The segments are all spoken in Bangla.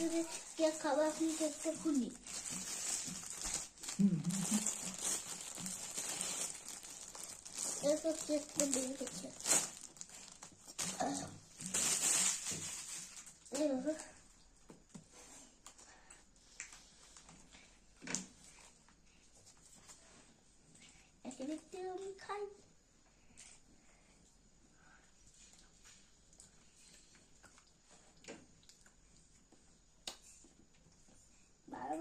যদি কেক খাবার আপনি কেকটা খুলি। এসব কেকটা বের করছে একটা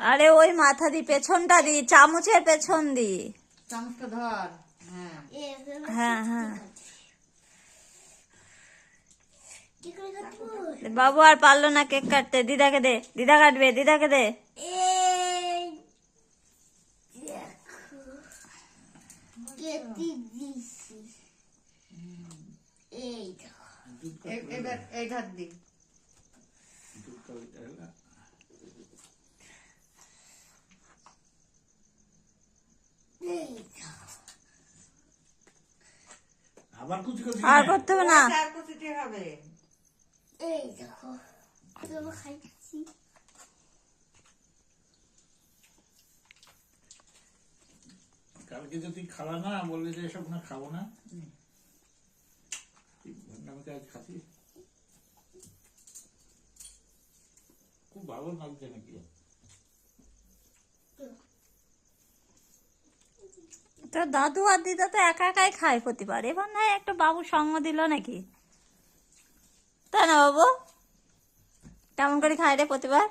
আরে ওই মাথা দি পেছনটা দি চামচের পেছন দি। চামচটা ধর হ্যাঁ। হ্যাঁ হ্যাঁ। বাবু আর পারল না কেক কাটতে। দিদাকে দে দিদা কাটবে দিদাকে দে। দি এই দেখো আবার কুচি কুচি আর করতে হবে না। কুচিটি হবে। এই দেখো খাইছি কালকে যদি খাওয়া না বললে যে এসব না খাব না? আমি আজ খাচ্ছি। খুব ভালো লাগছে নাকি? তো দাদু আর দিদা তো একা একাই খায় প্রতিবার। এবার না একটা বাবু সঙ্গ দিল নাকি? তাই না বাবু, কেমন করে খায় রে প্রতিবার?